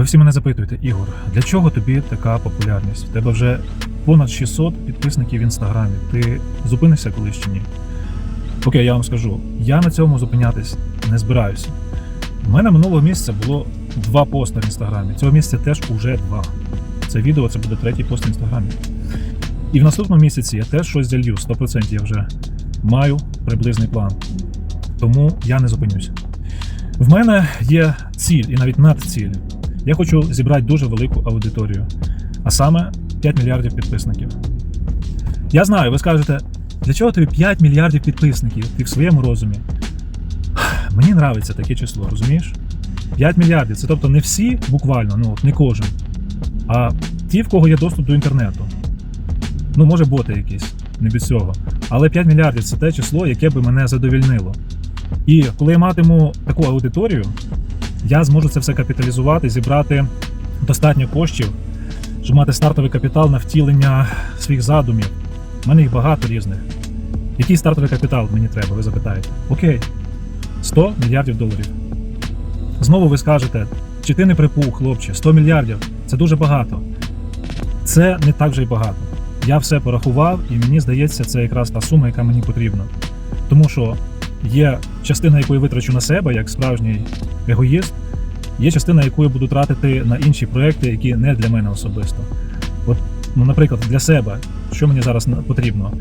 Ви всі мене запитуєте, Ігор, для чого тобі така популярність? В тебе вже понад 600 підписників в інстаграмі. Ти зупинишся колись чи ні? Окей, я вам скажу, я на цьому зупинятись не збираюся. У мене минулого місяця було два пости в інстаграмі. Цього місяця теж уже два. Це відео це буде третій пост в інстаграмі. І в наступному місяці я теж щось залью, 100% я вже маю приблизний план. Тому я не зупинюся. В мене є ціль і навіть надціль. Я хочу зібрати дуже велику аудиторію, а саме 5 мільярдів підписників. Я знаю, ви скажете, для чого тобі 5 мільярдів підписників? Ти в своєму розумі. Мені нравиться таке число, розумієш? 5 мільярдів це тобто не всі буквально, ну от не кожен, а ті, в кого є доступ до інтернету. Ну, може, боти якісь, не від цього. Але 5 мільярдів це те число, яке би мене задовільнило. І коли я матиму таку аудиторію, я зможу це все капіталізувати, зібрати достатньо коштів, щоб мати стартовий капітал на втілення своїх задумів. У мене їх багато різних. Який стартовий капітал мені треба, ви запитаєте? Окей, 100 мільярдів доларів. Знову ви скажете, чи ти не припух, хлопче, 100 мільярдів це дуже багато. Це не так вже й багато. Я все порахував, і мені здається, це якраз та сума, яка мені потрібна. Тому що є частина, яку я витрачу на себе, як справжній егоїст, є частина, яку я буду тратити на інші проекти, які не для мене особисто. От, ну, наприклад, для себе, що мені зараз потрібно?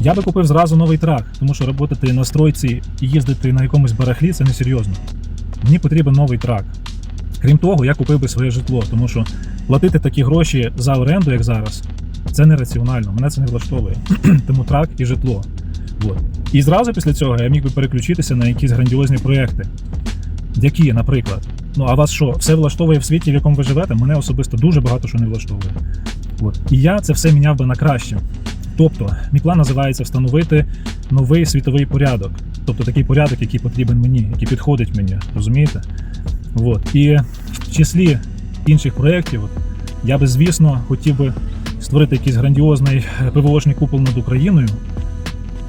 Я би купив зразу новий трак, тому що роботи на стройці і їздити на якомусь барахлі це несерйозно. Мені потрібен новий трак. Крім того, я купив би своє житло, тому що платити такі гроші за оренду, як зараз, це нераціонально. Мене це не влаштовує. тому трак і житло. От. І зразу після цього я міг би переключитися на якісь грандіозні проекти. Які, наприклад, ну а вас що, все влаштовує в світі, в якому ви живете? Мене особисто дуже багато що не влаштовує. От. І я це все міняв би на краще. Тобто, мій план називається встановити новий світовий порядок. Тобто такий порядок, який потрібен мені, який підходить мені, розумієте? От. І в числі інших проєктів, я би, звісно, хотів би створити якийсь грандіозний е, ПВОшний купол над Україною.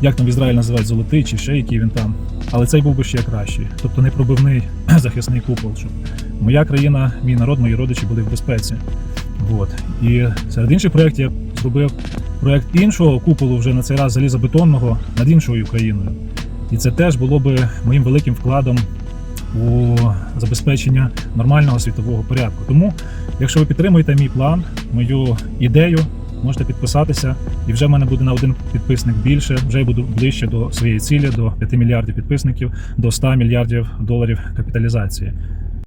Як там в Ізраїль називають золотий чи ще який він там. Але цей був би ще кращий. Тобто непробивний захисний купол, щоб моя країна, мій народ, мої родичі були в безпеці. От. І серед інших проєктів я зробив проєкт іншого куполу, вже на цей раз залізобетонного над іншою Україною. І це теж було би моїм великим вкладом у забезпечення нормального світового порядку. Тому, якщо ви підтримуєте мій план, мою ідею, можете підписатися, і вже в мене буде на один підписник більше. Вже я буду ближче до своєї цілі, до 5 мільярдів підписників, до 100 мільярдів доларів капіталізації.